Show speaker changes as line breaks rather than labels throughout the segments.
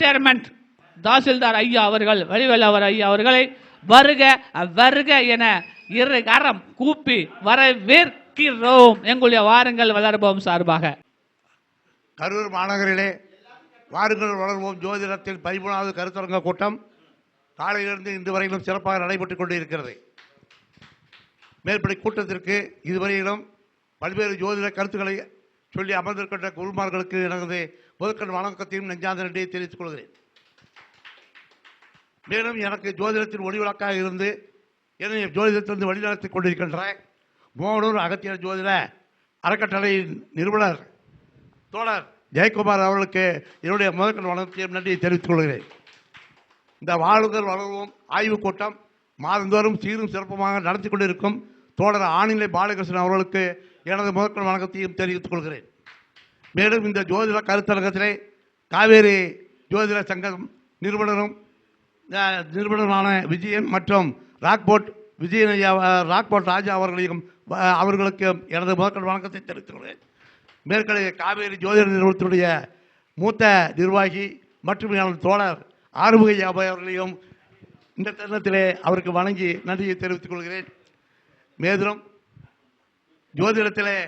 Retirement tahsildar ஐயா அவர்கள் வடிவேலவர் ஐயா அவர்களை வருக வருக என இரு கரம் கூப்பி வரவேற்கிறோம். எங்களுடைய வாருங்கள் வளர்போம் சார்பாக.
கரூர் மாநகரிலே வாருங்கள் வளர்வோம் ஜோதிடத்தில் பதிமூணாவது கருத்தரங்க கூட்டம் காலையிலிருந்து இன்று வரையிலும் சிறப்பாக நடைபெற்றுக் கொண்டு இருக்கிறது மேற்படி கூட்டத்திற்கு இதுவரையிலும் பல்வேறு ஜோதிட கருத்துக்களை சொல்லி அமர்ந்திருக்கின்ற குருமார்களுக்கு எனது முதற்கண் வணக்கத்தையும் நெஞ்சாந்த நன்றியை தெரிவித்துக் கொள்கிறேன். மேலும் எனக்கு ஜோதிடத்தின் ஒளிவிளக்காக இருந்து என்னை ஜோதிடத்திலிருந்து வழிநடத்திக் கொண்டிருக்கின்ற மோகனூர் அகத்தியர் ஜோதிட அறக்கட்டளையின் நிறுவனர் தோழர் ஜெயக்குமார் அவர்களுக்கு என்னுடைய முதற்கண் வணக்கத்தையும் நன்றியை தெரிவித்துக் கொள்கிறேன். இந்த வாழுதல் வளர்வோம் ஆய்வுக் கூட்டம் மாதந்தோறும் சீரும் சிறப்புமாக நடத்தி கொண்டிருக்கும் தோழர் ஆணிலை பாலகிருஷ்ணன் அவர்களுக்கு எனது முதற்கண் வணக்கத்தையும் தெரிவித்துக் கொள்கிறேன். மேலும் இந்த ஜோதிட கருத்தரங்கத்திலே காவேரி ஜோதிட சங்கம் நிறுவனரும் நிறுவனருமான விஜயன் மற்றும் ராக்போர்ட் விஜயன் ஐயா ராக்போர்ட் ராஜா அவர்களையும் அவர்களுக்கும் அவர்களுக்கு எனது முதற்கண் வணக்கத்தை தெரிவித்துள்ளேன் கொள்கிறேன் காவேரி ஜோதிட நிறுவனத்தினுடைய மூத்த நிர்வாகி மற்றும் எனது தோழர் ஆறுமுக அவர்களையும் இந்த தருணத்திலே அவருக்கு வணங்கி நன்றியை தெரிவித்துக் கொள்கிறேன் மேலும் ஜோதிடத்திலே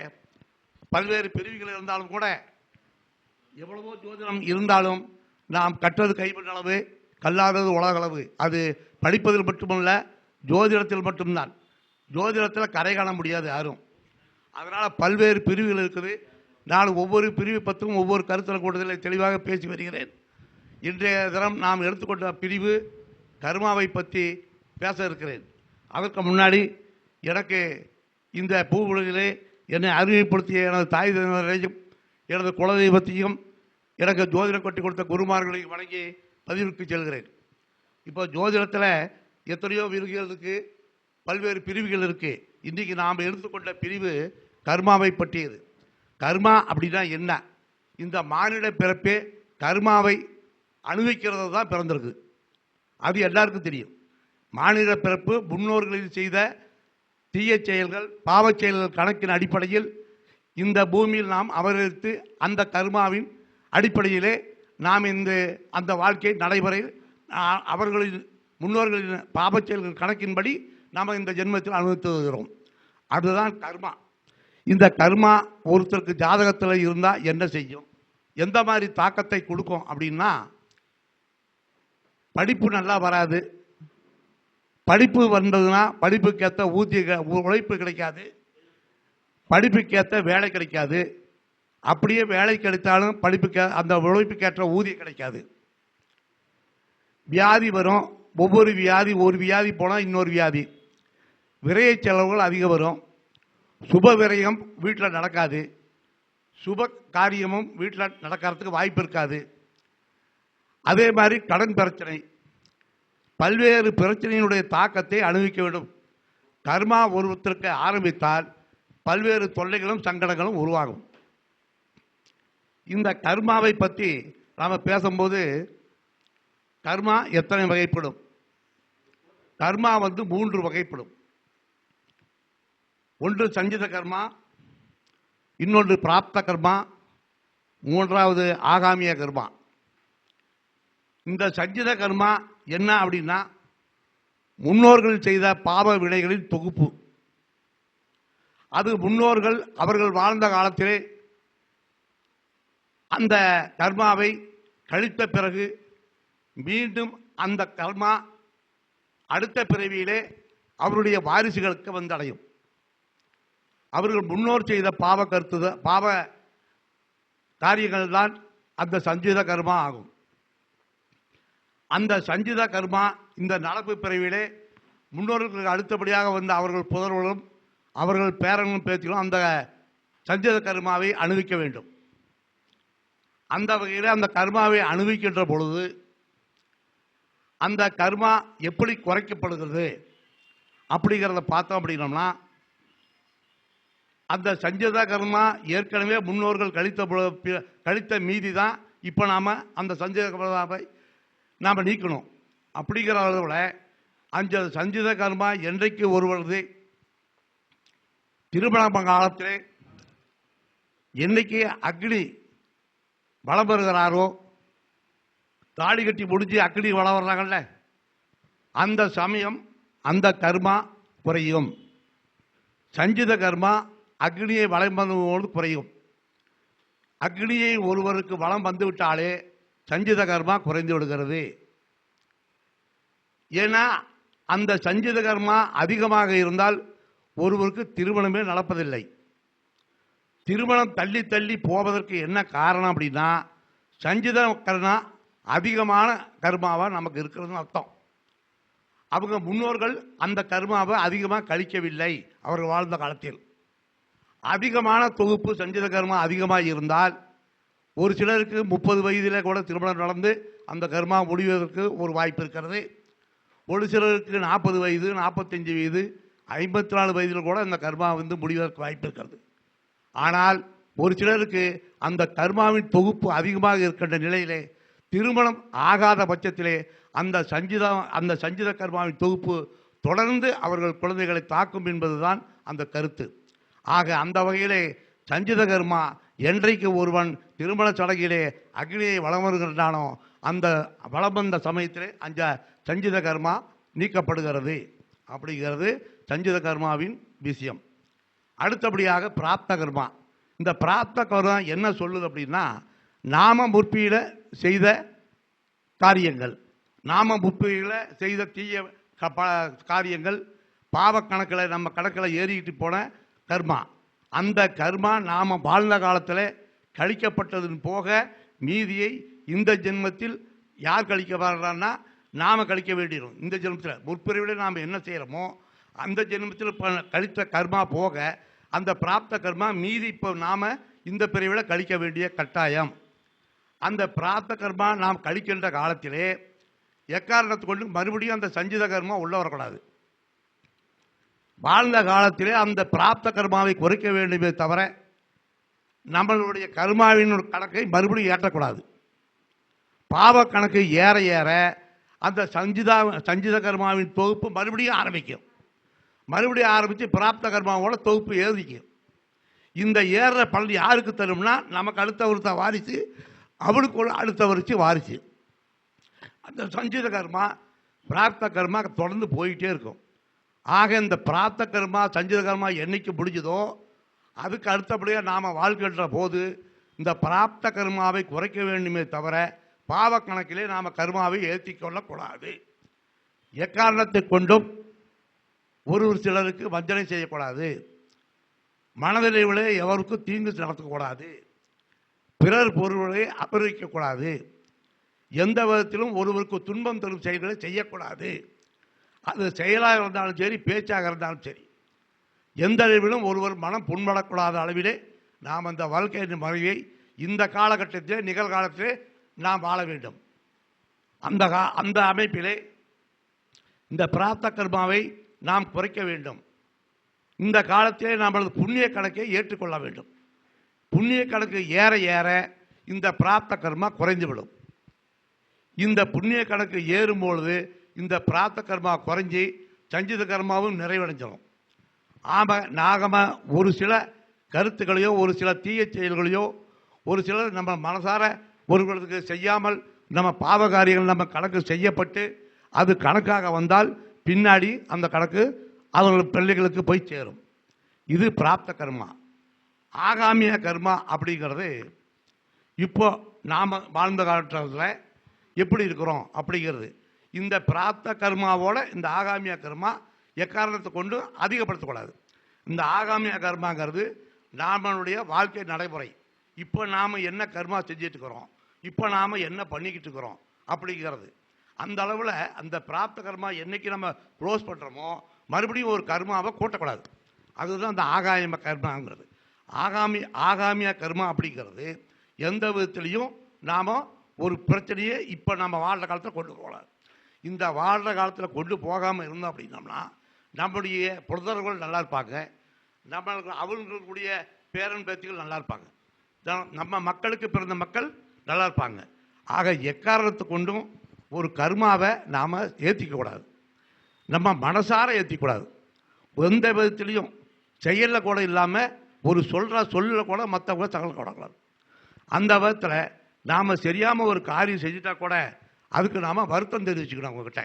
பல்வேறு பிரிவுகள் இருந்தாலும் கூட எவ்வளவோ ஜோதிடம் இருந்தாலும் நாம் கற்றது கைப்பற்ற அளவு கல்லாதது உலகளவு அது படிப்பதில் மட்டுமல்ல ஜோதிடத்தில் மட்டும்தான். ஜோதிடத்தில் கரை காண முடியாது யாரும். அதனால் பல்வேறு பிரிவுகள் இருக்குது. நான் ஒவ்வொரு பிரிவு பற்றும் ஒவ்வொரு கருத்தர கூட்டத்தில் தெளிவாக பேசி வருகிறேன். இன்றைய தினம் நாம் எடுத்துக்கொண்ட பிரிவு கர்மாவை பற்றி பேச இருக்கிறேன். அதற்கு முன்னாடி எனக்கு இந்த பூ உலகிலே என்னை அறிமுகப்படுத்திய எனது தாய் தந்தையரையும் எனது குலதெய்வத்தையும் எனக்கு ஜோதிடம் கட்டி கொடுத்த குருமார்களையும் வணங்கி பதிவுக்கு செல்கிறேன். இப்போ ஜோதிடத்தில் எத்தனையோ விருதுகள் இருக்குது பல்வேறு பிரிவுகள் இருக்குது இன்றைக்கி நாம் எடுத்துக்கொண்ட பிரிவு கர்மாவை பற்றியது. கர்மா அப்படின்னா என்ன? இந்த மானிட பிறப்பே கர்மாவை அனுபவிக்கிறது தான் பிறந்திருக்கு. அது எல்லாருக்கும் தெரியும். மாநில பிறப்பு முன்னோர்களில் செய்த தீய செயல்கள் பாவச் செயல்கள் கணக்கின் அடிப்படையில் இந்த பூமியில் நாம் அவதரித்து அந்த கர்மாவின் அடிப்படையிலே நாம் இந்த அந்த வாழ்க்கை நடைபெற அவர்களின் முன்னோர்களின் பாவச் செயல்கள் கணக்கின்படி நாம் இந்த ஜென்மத்தில் அனுபவித்து வருகிறோம். அதுதான் கர்மா. இந்த கர்மா ஒருத்தருக்கு ஜாதகத்தில் இருந்தால் என்ன செய்யும்? எந்த மாதிரி தாக்கத்தை கொடுக்கும் அப்படின்னா படிப்பு நல்லா வராது. படிப்பு வந்ததுன்னா படிப்புக்கேற்ற ஊதிய உழைப்பு கிடைக்காது. படிப்புக்கேற்ற வேலை கிடைக்காது. அப்படியே வேலை கிடைத்தாலும் படிப்புக்கு அந்த உழைப்புக்கேற்ற ஊதியம் கிடைக்காது. வியாதி வரும். ஒவ்வொரு வியாதி ஒரு வியாதி போனால் இன்னொரு வியாதி. விரைய செலவுகள் அதிகம் வரும். சுப விரயம் வீட்டில் நடக்காது. சுப காரியமும் வீட்டில் நடக்கிறதுக்கு வாய்ப்பு இருக்காது. அதே மாதிரி கடன் பிரச்சனை. பல்வேறு பிரச்சனையினுடைய தாக்கத்தை அனுபவிக்க வேண்டும். கர்மா உருவத்திற்கு ஆரம்பித்தால் பல்வேறு தொல்லைகளும் சங்கடங்களும் உருவாகும். இந்த கர்மாவை பற்றி நாம் பேசும்போது கர்மா எத்தனை வகைப்படும்? கர்மா வந்து மூன்று வகைப்படும். ஒன்று சஞ்சித கர்மா இன்னொன்று பிராப்த கர்மா மூன்றாவது ஆகாமிய கர்மா. இந்த சஞ்சித கர்மா என்ன அப்படின்னா முன்னோர்கள் செய்த பாவ வினைகளின் தொகுப்பு. அது முன்னோர்கள் அவர்கள் வாழ்ந்த காலத்திலே அந்த கர்மாவை கழித்த பிறகு மீண்டும் அந்த கர்மா அடுத்த பிறவியிலே அவருடைய வாரிசுகளுக்கு வந்தடையும். அவர்கள் முன்னோர் செய்த பாவ கருத்து பாவ காரியங்கள் தான் அந்த சஞ்சித கர்மா ஆகும். அந்த சஞ்சித கர்மா இந்த நடப்பு பிறவியிலே முன்னோர்களுக்கு அடுத்தபடியாக வந்த அவர்கள் புதர்களும் அவர்கள் பேரனும் பேத்திகளும் அந்த சஞ்சித கர்மாவை அணுவிக்க வேண்டும். அந்த வகையில் அந்த கர்மாவை அணுவிக்கின்ற பொழுது அந்த கர்மா எப்படி குறைக்கப்படுகிறது அப்படிங்கிறத பார்த்தோம் அப்படின்னோம்னா அந்த சஞ்சிதா கர்மா ஏற்கனவே முன்னோர்கள் கழித்த கழித்த மீதி தான் இப்போ நாம் அந்த சஞ்சித கர்மாவை நாம் நீக்கணும். அப்படிங்கிற அளவில் அந்த சஞ்சித கர்மா என்றைக்கு ஒருவரது திருமண காலத்திலே என்னைக்கு அக்னி வளம் பெறுகிறாரோ தாடி கட்டி முடிஞ்சு அக்னி வளம் வர்றாங்கல்ல அந்த சமயம் அந்த கர்மா குறையும். சஞ்சித கர்மா அக்னியை வளம் பண்ணும்போது குறையும். அக்னியை ஒருவருக்கு வளம் வந்து விட்டாலே சஞ்சித கர்மா குறைந்து விடுகிறது. ஏன்னா அந்த சஞ்சித கர்மா அதிகமாக இருந்தால் ஒருவருக்கு திருமணமே நடப்பதில்லை. திருமணம் தள்ளி தள்ளி போவதற்கு என்ன காரணம் அப்படின்னா சஞ்சித கர்மா அதிகமான கர்மாவா நமக்கு இருக்கிறதுன்னு அர்த்தம். அவங்க முன்னோர்கள் அந்த கர்மாவை அதிகமாக கழிக்கவில்லை அவர்கள் வாழ்ந்த காலத்தில். அதிகமான தொகுப்பு சஞ்சித கர்மா அதிகமாக இருந்தால் ஒரு சிலருக்கு முப்பது வயதில் கூட திருமணம் நடந்து அந்த கர்மா முடிவதற்கு ஒரு வாய்ப்பு இருக்கிறது. ஒரு சிலருக்கு நாற்பது வயது நாற்பத்தஞ்சு வயது ஐம்பத்தி நாலு வயதில் கூட அந்த கர்மா வந்து முடிவதற்கு வாய்ப்பு இருக்கிறது. ஆனால் ஒரு சிலருக்கு அந்த கர்மாவின் தொகுப்பு அதிகமாக இருக்கின்ற நிலையிலே திருமணம் ஆகாத பட்சத்திலே அந்த சஞ்சித அந்த சஞ்சித கர்மாவின் தொகுப்பு தொடர்ந்து அவர்கள் குழந்தைகளை தாக்கும் என்பதுதான் அந்த கருத்து. ஆக அந்த வகையிலே சஞ்சித கர்மா என்றைக்கு ஒருவன் திருமண சடங்கிலே அக்னியை வலம் வருகின்றானோ அந்த வளம் வந்த சமயத்திலே அந்த சஞ்சித கர்மா நீக்கப்படுகிறது. அப்படிங்கிறது சஞ்சித கர்மாவின் விஷயம். அடுத்தபடியாக பிராப்த கர்மா. இந்த பிராப்த கர்மா என்ன சொல்லுது அப்படின்னா நாம முற்பியில் செய்த காரியங்கள் நாம முற்பியில் செய்த தீய ப- காரியங்கள் பாவ கணக்கில் நம்ம கணக்கில் ஏறிக்கிட்டு போன கர்மா. அந்த கர்மா நாம் வாழ்ந்த காலத்தில் கழிக்கப்பட்டதன் போக மீதியை இந்த ஜென்மத்தில் யார் கழிக்க வர்றான்னா நாம் கழிக்க வேண்டியிருக்கும். இந்த ஜென்மத்தில் முற்பிரிவில் நாம் என்ன செய்கிறோமோ அந்த ஜென்மத்தில் கழித்த கர்மா போக அந்த பிராப்த கர்மா மீதி இப்போ நாம் இந்த பிரிவில் கழிக்க வேண்டிய கட்டாயம். அந்த பிராப்த கர்மா நாம் கழிக்கின்ற காலத்திலே எக்காரணத்தை கொண்டு மறுபடியும் அந்த சஞ்சித கர்மா உள்ளே வரக்கூடாது. வாழ்ந்த காலத்திலே அந்த பிராப்த கர்மாவை குறைக்க வேண்டுமே தவிர நம்மளுடைய கர்மாவின் ஒரு கணக்கை மறுபடியும் ஏற்றக்கூடாது. பாவ கணக்கு ஏற ஏற அந்த சஞ்சிதா சஞ்சித கர்மாவின் தொகுப்பு மறுபடியும் ஆரம்பிக்கும். மறுபடியும் ஆரம்பித்து பிராப்த கர்மாவோட தொகுப்பு ஏறிக்கும். இந்த ஏறுற பலன் யாருக்கு தரும்னா நமக்கு அடுத்த ஒருத்த வாரிசு அவளுக்கு அடுத்த வரிசை வாரிசு. அந்த சஞ்சித கர்மா பிராப்த கர்மா தொடர்ந்து போயிட்டே இருக்கும். ஆக இந்த பிராப்த கர்மா சஞ்சித கர்மா என்னைக்கு முடிஞ்சதோ அதுக்கு அடுத்தபடியாக நாம் வாழ்க்கின்ற போது இந்த பிராப்த கர்மாவை குறைக்க வேண்டுமே தவிர பாவ கணக்கிலே நாம் கர்மாவை ஏற்றி கொள்ளக்கூடாது. எக்காரணத்தை கொண்டும் ஒரு ஒரு சிலருக்கு வஞ்சனை செய்யக்கூடாது. மனதிலே எவருக்கும் தீங்கு நடத்தக்கூடாது பிறர் பொருள்களை அபகரிக்கக்கூடாது. எந்த விதத்திலும் ஒருவருக்கு துன்பம் தரும் செயல்களை செய்யக்கூடாது. அது செயலாக இருந்தாலும் சரி பேச்சாக இருந்தாலும் சரி. எந்த அளவிலும் ஒருவர் மனம் புண்படக்கூடாத அளவிலே நாம் அந்த வாழ்க்கையின் முறையை இந்த காலகட்டத்திலே நிகழ்காலத்திலே நாம் வாழ வேண்டும். அந்த கா அந்த அமைப்பிலே இந்த பிராப்த கர்மாவை நாம் குறைக்க வேண்டும். இந்த காலத்திலே நம்மளது புண்ணிய கணக்கை ஏற்றுக்கொள்ள வேண்டும். புண்ணிய கணக்கு ஏற ஏற இந்த பிராப்த கர்மா குறைந்துவிடும். இந்த புண்ணிய கணக்கு ஏறும்பொழுது இந்த பிராப்த கர்மா குறைஞ்சி சஞ்சித கர்மாவும் நிறைவடைஞ்சிடும் ஆம நாகம ஒரு சில கருத்துக்களையோ ஒரு சில தீய செயல்களையோ ஒரு சிலர் நம்ம மனசார ஒருவர்களுக்கு செய்யாமல் நம்ம பாவ காரியங்கள் நம்ம கணக்கு செய்யப்பட்டு அது கணக்காக வந்தால் பின்னாடி அந்த கணக்கு அவர்கள் பிள்ளைகளுக்கு போய் சேரும். இது பிராப்த கர்மா. ஆகாமிய கர்மா அப்படிங்கிறது இப்போ நாம் வாழ்ந்த காலத்தில் எப்படி இருக்கிறோம் அப்படிங்கிறது. இந்த பிராப்த கர்மாவோட இந்த ஆகாமிய கர்மா எக்காரணத்தை கொண்டு அதிகப்படுத்தக்கூடாது இந்த ஆகாமிய கர்மாங்கிறது நாமனுடைய வாழ்க்கை நடைமுறை. இப்போ நாம் என்ன கர்மா செஞ்சிட்டு இருக்கிறோம்? இப்போ நாம் என்ன பண்ணிக்கிட்டு இருக்கிறோம்? அப்படிங்கிறது. அந்த அளவில் அந்த பிராப்த கர்மா என்றைக்கு நம்ம க்ளோஸ் பண்ணுறோமோ மறுபடியும் ஒரு கர்மாவை கூட்டக்கூடாது. அதுதான் அந்த ஆகாயம கர்மாங்கிறது. ஆகாமி ஆகாமிய கர்மா அப்படிங்கிறது எந்த விதத்துலேயும் நாம் ஒரு பிரச்சனையை இப்போ நம்ம வாழ்கிற காலத்தில் கொண்டு போகலாம் இந்த வாழ்கிற காலத்தில் கொண்டு போகாமல் இருந்தோம் அப்படின்னோம்னா நம்முடைய புரதர்கள் நல்லா இருப்பாங்க. நம்மளுக்கு அவங்களுடைய பேரன் பேத்திகள் நல்லா இருப்பாங்க. நம்ம மக்களுக்கு பிறந்த மக்கள் நல்லா இருப்பாங்க. ஆக எக்காரணத்தை கொண்டும் ஒரு கர்மாவை நாம் ஏற்றிக்கக்கூடாது நம்ம மனசார ஏற்றிக்கூடாது எந்த விதத்துலேயும் செயலில் கூட இல்லாமல் ஒரு சொல்கிற சொல்லில் கூட மற்றவங்க தகவல் கூடாது அந்த விதத்தில் நாம் சரியாமல் ஒரு காரியம் செஞ்சுட்டா கூட அதுக்கு நாம் வருத்தம் தெரிவிச்சுக்கணும் உங்ககிட்ட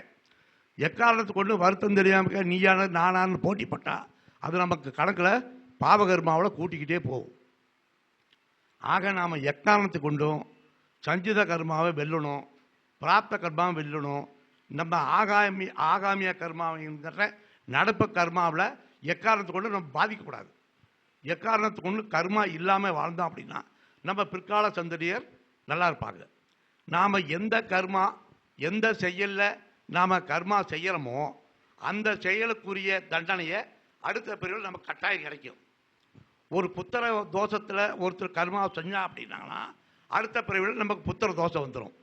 எக்காரணத்து கொண்டு வருத்தம் தெரியாமல் நீயான நானான்னு போட்டிப்பட்டால் அது நமக்கு கணக்கில் பாவகர்மாவில் கூட்டிக்கிட்டே போகும். ஆக நாம் எக்காரணத்தை கொண்டும் சஞ்சித கர்மாவை வெல்லணும் பிராப்த கர்மாவை வெல்லணும் நம்ம ஆகாமி ஆகாமிய கர்மாவிங்கிற நடப்பு கர்மாவில் எக்காரணத்து கொண்டு நம்ம பாதிக்கக்கூடாது எக்காரணத்து கொண்டு கர்மா இல்லாமல் வாழ்ந்தோம் அப்படின்னா நம்ம பிற்கால சந்ததியர் நல்லா இருப்பாங்க. நாம் எந்த கர்மா எந்த செயலில் நாம் கர்மா செய்கிறோமோ அந்த செயலுக்குரிய தண்டனையை அடுத்த பிரிவில் நமக்கு கட்டாயம் கிடைக்கும். ஒரு புத்திர தோஷத்தில் ஒருத்தர் கர்மா செஞ்சா அப்படின்னாங்கன்னா அடுத்த பிரிவில் நமக்கு புத்திர தோஷம் வந்துடும்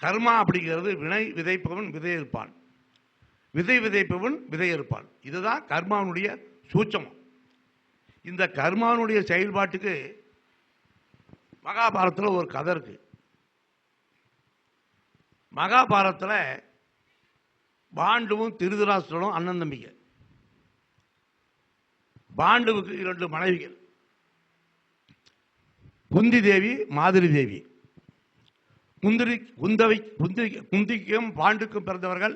கர்மா அப்படிங்கிறது வினை விதைப்பவன் விதையிருப்பான். விதை விதைப்பவன் விதையிருப்பான். இதுதான் கர்மாவினுடைய சூட்சமம். இந்த கர்மாவினுடைய செயல்பாட்டுக்கு மகாபாரத்தில் ஒரு கதை இருக்குது மகாபாரதத்தில் பாண்டுவும் திருதராஷ்டிரனும் அண்ணன் தம்பிங்க பாண்டுவுக்கு இரண்டு மனைவிகள். குந்தி தேவி மாதிரி தேவி குந்திரி குந்தவை குந்தி குந்திக்கும் பாண்டுக்கும் பிறந்தவர்கள்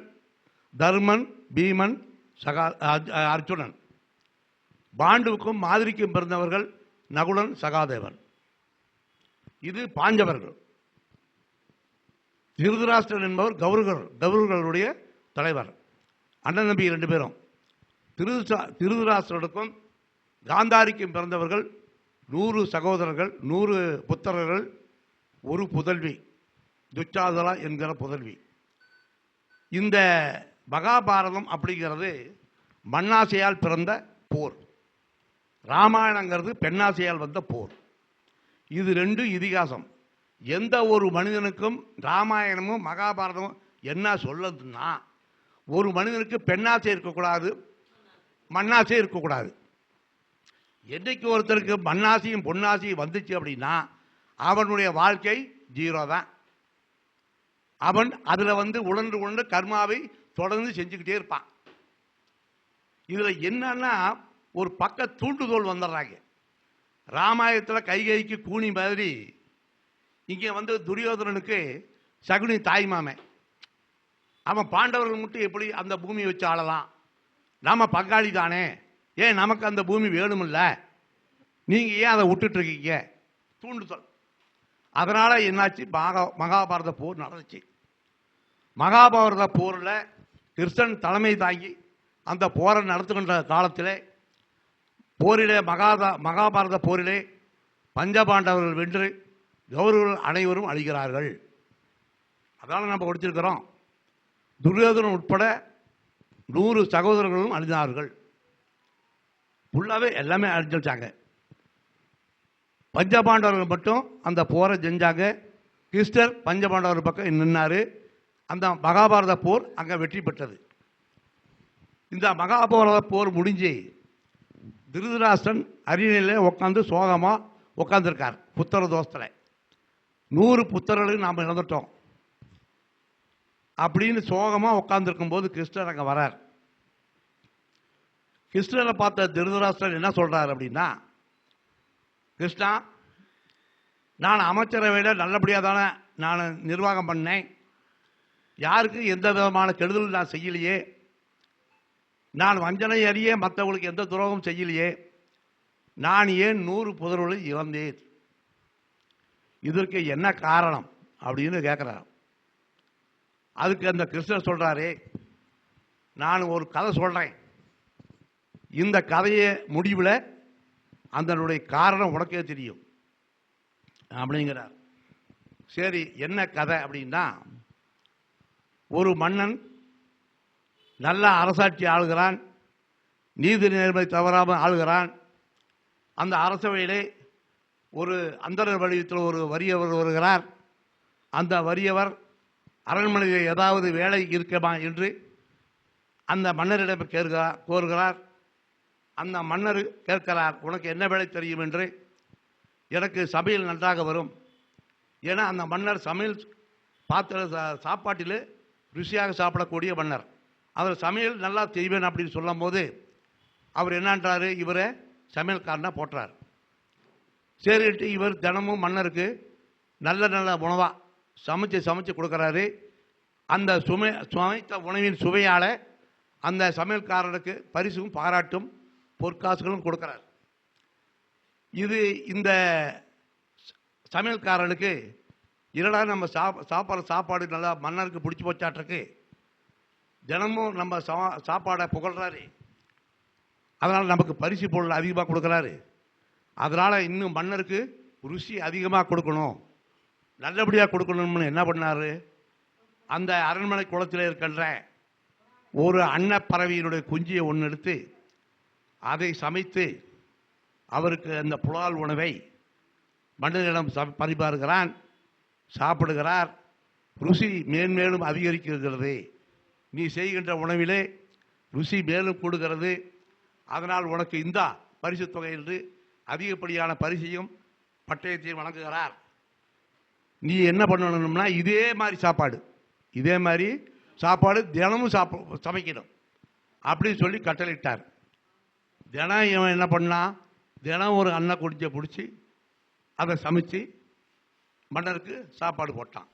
தர்மன் பீமன் சகா அர்ஜுனன். பாண்டுவுக்கும் மாதிரிக்கும் பிறந்தவர்கள் நகுலன் சகாதேவன். இது பாஞ்சவர்கள். திருதராஷ்டிரன் என்பவர் கௌரவர் கௌரவர்களுடைய தலைவர். அண்ணன் தம்பி ரெண்டு பேரும். திரு திருதராஷ்டிரனுக்கும் காந்தாரிக்கும் பிறந்தவர்கள் நூறு சகோதரர்கள் நூறு புத்தரர்கள் ஒரு புதல்வி துச்சாதலா என்கிற புதல்வி. இந்த மகாபாரதம் அப்படிங்கிறது மண்ணாசையால் பிறந்த போர். ராமாயணங்கிறது பெண்ணாசையால் வந்த போர். இது ரெண்டு இதிகாசம். எந்த ஒரு மனிதனுக்கும் ராமாயணமும் மகாபாரதமும் என்ன சொல்லுதுன்னா ஒரு மனிதனுக்கு பெண்ணாசை இருக்கக்கூடாது மண்ணாசை இருக்கக்கூடாது. என்றைக்கு ஒருத்தருக்கு மண்ணாசையும் பொன்னாசையும் வந்துச்சு அப்படின்னா அவனுடைய வாழ்க்கை ஜீரோ தான். அவன் அதில் வந்து உழன்று உழன்று கர்மாவை தொடர்ந்து செஞ்சுக்கிட்டே இருப்பான். இதில் என்னன்னா ஒரு பக்க தூண்டுதோல் வந்துடுறாங்க. ராமாயணத்தில் கைகைக்கு கூனி மாதிரி இங்கே வந்து துரியோதனனுக்கு சகுனி தாய் மாமன் அவன் பாண்டவர்கள் மட்டும் எப்படி அந்த பூமியை வச்சு ஆளலாம்? நாம பங்காளி தானே. ஏன் நமக்கு அந்த பூமி வேணுமில்ல? நீங்கள் ஏன் அதை விட்டுட்ருக்கீங்க தூண்டுதல். அதனால் என்னாச்சு? மகா மகாபாரத போர் நடந்துச்சு. மகாபாரத போரில் கிருஷ்ணன் தலைமை தாங்கி அந்த போரை நடத்துகின்ற காலத்தில் போரிலே மகாதா மகாபாரத போரிலே பஞ்சபாண்டவர்கள் வென்று கௌரவர்கள் அனைவரும் அழிகிறார்கள். அதனால் நம்ம கொடுத்துருக்கிறோம் துரியோதனன் உட்பட நூறு சகோதரர்களும் அழிந்தார்கள். ஃபுல்லாகவே எல்லாமே அழிஞ்சிட்டாங்க பஞ்சபாண்டவர்கள் மட்டும் அந்த போரை செஞ்சாங்க. கிறிஸ்டர் பஞ்சபாண்டவர் பக்கம் நின்னார். அந்த மகாபாரத போர் அங்கே வெற்றி பெற்றது. இந்த மகாபாரத போர் முடிஞ்சு திருதராஷ்டன் அரியணையில் உட்காந்து சோகமாக உட்காந்துருக்கார் புத்தர தோஷத்தில். நூறு புத்தர்களுக்கு நாம் இழந்துட்டோம் அப்படின்னு சோகமாக உட்காந்துருக்கும் போது கிருஷ்ணர் அங்கே வரார். கிருஷ்ணரை பார்த்த திருதராஷ்டிரன் என்ன சொல்கிறார் அப்படின்னா கிருஷ்ணா நான் அமைச்சரவையில் நல்லபடியாக தானே நான் நிர்வாகம் பண்ணேன். யாருக்கு எந்த விதமான கெடுதலும் நான் செய்யலையே. நான் வஞ்சனை அறிய மற்றவங்களுக்கு எந்த துரோகம் செய்யலையே. நான் ஏன் நூறு புதர்களை இழந்தேன்? இதற்கு என்ன காரணம் அப்படின்னு கேட்குறாரு அதுக்கு அந்த கிருஷ்ணர் சொல்கிறாரு நான் ஒரு கதை சொல்கிறேன் இந்த கதையை முடிவில் அதனுடைய காரணம் உனக்கே தெரியும். அப்படிங்கிறார். சரி என்ன கதை அப்படின்னா ஒரு மன்னன் நல்ல அரசாட்சி ஆளுகிறான் நீதி நேர்மை தவறாமல் ஆளுகிறான். அந்த அரசவையிலே ஒரு அந்தரர் வடிவத்தில் ஒரு வறியவர் வருகிறார். அந்த வறியவர் அரண்மனையில் ஏதாவது வேலை இருக்கமா என்று அந்த மன்னரிடம் கேட்கிறார் கோருகிறார். அந்த மன்னர் கேட்கிறார் உனக்கு என்ன வேலை தெரியும்? என்று. எனக்கு சமையல் நன்றாக வரும். ஏன்னா அந்த மன்னர் சமையல் பாத்திர சாப்பாட்டில் ருசியாக சாப்பிடக்கூடிய மன்னர். அவர் சமையல் நல்லா செய்வேன் அப்படின்னு சொல்லும்போது அவர் என்னன்றாரு இவரை சமையல்காரனாக போட்டார் சரின்ட்டு இவர் தினமும் மன்னருக்கு நல்ல நல்ல உணவாக சமைச்சு சமைச்சு கொடுக்குறாரு. அந்த சுமை சமைத்த உணவின் சுவையால் அந்த சமையல்காரனுக்கு பரிசும் பாராட்டும் பொற்காசுகளும் கொடுக்குறார். இது இந்த சமையல்காரனுக்கு என்னடா நம்ம சாப் சாப்பாடு சாப்பாடு நல்லா மன்னருக்கு பிடிச்சி போச்சாட்டிருக்கு தினமும் நம்ம சா சாப்பாடை புகழ்றாரு. அதனால் நமக்கு பரிசு பொருள் அதிகமாக கொடுக்குறாரு. அதனால் இன்னும் மன்னருக்கு ருசி அதிகமாக கொடுக்கணும். நல்லபடியாக கொடுக்கணும்னு என்ன பண்ணார்? அந்த அரண்மனை குளத்தில் இருக்கின்ற ஒரு அன்னப்பறவையினுடைய குஞ்சியை ஒன்று எடுத்து அதை சமைத்து அவருக்கு அந்த புலால் உணவை மன்னரிடம் ச பரிமாறுகிறான் சாப்பிடுகிறார். ருசி மேன்மேலும் அதிகரிக்கிறது. நீ செய்கின்ற உணவிலே ருசி மேலும் கூடுகிறது. அதனால் உனக்கு இந்தா பரிசு தொகை என்று அதிகப்படியான பரிசையும் பட்டயத்தையும் வழங்குகிறார். நீ என்ன பண்ணணும்னா இதே மாதிரி சாப்பாடு. இதே மாதிரி சாப்பாடு தினமும் சாப்ப சமைக்கணும். அப்படின்னு சொல்லி கட்டளையிட்டார். தினம் இவன் என்ன பண்ணான் தினம் ஒரு அன்ன குடிஞ்ச பிடிச்சி அதை சமைச்சு மன்னருக்கு சாப்பாடு போட்டான்.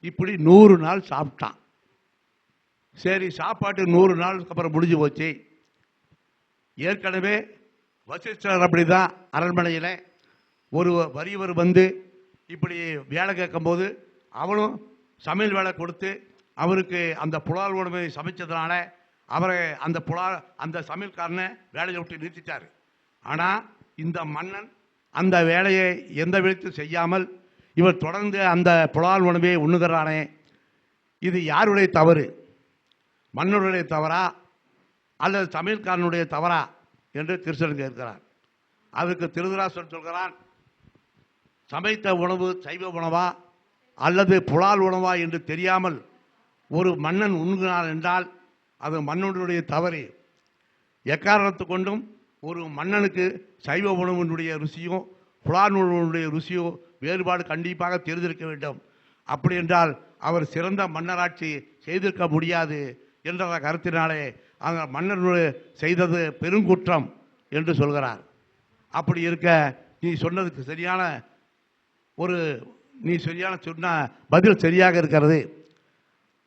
இப்படி நூறு நாள் சாப்பிட்டான். சரி சாப்பாட்டு நூறு நாளுக்கு அப்புறம் முடிஞ்சு போச்சு. ஏற்கனவே வசிஷ்டர் அப்படிதான் அரண்மனையில் ஒரு வரியவர் வந்து இப்படி வேலை கேட்கும்போது அவனும் சமையல் வேலை கொடுத்து அவருக்கு அந்த புலால் உணவை சமைச்சதுனால அவரை அந்த புலால் அந்த சமையல்காரனை வேலையை விட்டு நிறுத்திட்டார். ஆனால் இந்த மன்னன் அந்த வேலையை எந்த விதத்தில் செய்யாமல் இவர் தொடர்ந்து அந்த புலால் உணவை உண்ணுகிறானே. இது யாருடைய தவறு? மன்னருடைய தவறா? அல்லது சமையல்காரனுடைய தவறா? என்று கிருஷ்ணன் கேட்கிறார் அதுக்கு திருதராசன் சொல்கிறான் சமைத்த உணவு சைவ உணவா அல்லது புலால் உணவா என்று தெரியாமல் ஒரு மன்னன் உண்கிறான் என்றால் அது மன்னனுடைய தவறு. எக்காரணத்து கொண்டும் ஒரு மன்னனுக்கு சைவ உணவினுடைய ருசியோ புலால் உணவினுடைய ருசியோ வேறுபாடு கண்டிப்பாக தெரிந்திருக்க வேண்டும். அப்படி என்றால் அவர் சிறந்த மன்னராட்சி செய்திருக்க முடியாது என்ற கருத்தினாலே அந்த மன்னர் செய்தது பெருங்குற்றம் என்று சொல்கிறார். அப்படி இருக்க நீ சொன்னதுக்கு சரியான ஒரு நீ சரியான சொன்ன பதில் சரியாக இருக்கிறது.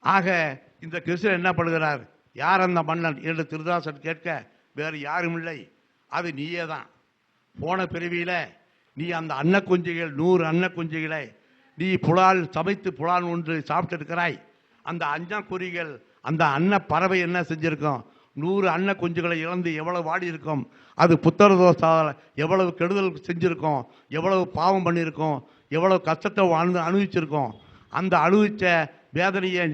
ஆக இந்த கிருஷ்ணன் என்ன பண்ணுகிறார்? யார் அந்த மன்னன் என்று திருதாசன் கேட்க வேறு யாரும் இல்லை. அது நீயே தான். போன பிறவியில் நீ அந்த அன்னக்குஞ்சிகள் நூறு அன்னக்குஞ்சிகளை நீ புலால் சமைத்து புலால் ஒன்று சாப்பிட்டு இருக்கிறாய் அந்த குறிகள் அந்த அன்ன பறவை என்ன செஞ்சுருக்கோம்? நூறு அன்ன குஞ்சுகளை இழந்து எவ்வளவு வாடி இருக்கும் அது புத்தர தோசால் எவ்வளவு கெடுதல் செஞ்சுருக்கோம்? எவ்வளவு பாவம் பண்ணியிருக்கோம்? எவ்வளவு கஷ்டத்தை வாழ்ந்து அனுபவிச்சிருக்கோம்? அந்த அனுபவித்த வேதனையை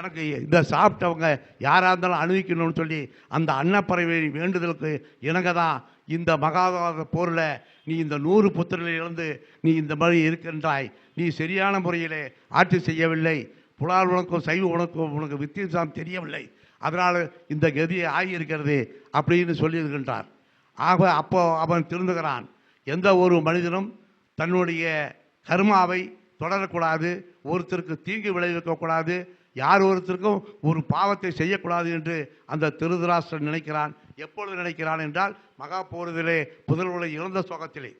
எனக்கு இந்த சாப்பிட்டவங்க யாராக இருந்தாலும் அனுபவிக்கணும்னு சொல்லி அந்த அன்னப்பறவை வேண்டுதலுக்கு இணங்க தான் இந்த மகாபாரத போரில் நீ இந்த நூறு புத்திரர்களை இழந்து நீ இந்த மாதிரி இருக்கின்றாய். நீ சரியான முறையிலே ஆட்சி செய்யவில்லை. புலால் உனக்கும் சைவ உனக்கும் உனக்கு வித்தியாசம் தெரியவில்லை. அதனால் இந்த கதி ஆகியிருக்கிறது அப்படின்னு சொல்லியிருக்கின்றார். ஆக அப்போ அவன் திருந்துகிறான். எந்த ஒரு மனிதனும் தன்னுடைய கர்மாவை தொடரக்கூடாது ஒருத்தருக்கு தீங்கு விளைவிக்கக்கூடாது யார் ஒருத்தருக்கும் ஒரு பாவத்தை செய்யக்கூடாது என்று அந்த திருதராஷ்டிரன் நினைக்கிறான். எப்பொழுது நினைக்கிறான் என்றால் மகா போரிலே புதல்வர்களை இழந்த சோகத்திலே.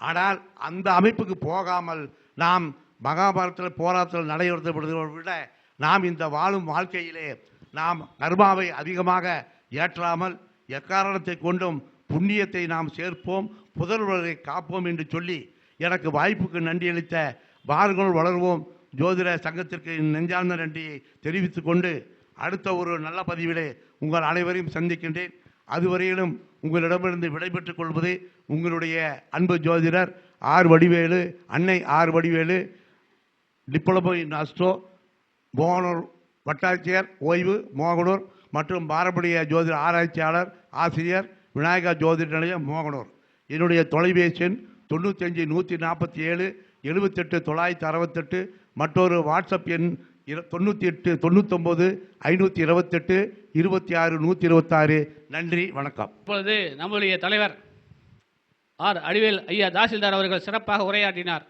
ஆனால் அந்த அமைப்புக்கு போகாமல் நாம் மகாபாரதத்தில் போராட்டத்தில் நடைபெறுவதை விட நாம் இந்த வாழும் வாழ்க்கையிலே நாம் கர்மாவை அதிகமாக ஏற்றாமல் எக்காரணத்தை கொண்டும் புண்ணியத்தை நாம் சேர்ப்போம் புதல்வரை காப்போம் என்று சொல்லி எனக்கு வாய்ப்புக்கு நன்றி அளித்த பாருங்கள் வளர்வோம் ஜோதிட சங்கத்திற்கு நெஞ்சார்ந்த நன்றியை தெரிவித்துக் கொண்டு அடுத்த ஒரு நல்ல பதிவிலே உங்கள் அனைவரையும் சந்திக்கின்றேன். அதுவரையிலும் உங்களிடமிருந்து விடைபெற்றுக் கொள்வது உங்களுடைய அன்பு ஜோதிடர் ஆர் வடிவேலு அன்னை R Vadivelu diploma in astro Mohanur வட்டாட்சியர் ஓய்வு மோகனூர் மற்றும் பாரம்பரிய ஜோதிட ஆராய்ச்சியாளர் ஆசிரியர் விநாயகா ஜோதிட நிலையம் மோகனூர். என்னுடைய தொலைபேசி எண் தொண்ணூத்தஞ்சு நூற்றி நாற்பத்தி ஏழு எழுபத்தெட்டு தொள்ளாயிரத்தி அறுபத்தெட்டு மற்றொரு வாட்ஸ்அப் எண் இர தொண்ணூற்றி எட்டு தொண்ணூத்தொம்பது ஐநூற்றி இருபத்தெட்டு இருபத்தி ஆறு நூற்றி இருபத்தாறு நன்றி வணக்கம்.
இப்பொழுது நம்முடைய தலைவர் ஆர். அடிவேல் ஐயா தாசில்தார் அவர்கள் சிறப்பாக உரையாற்றினார்.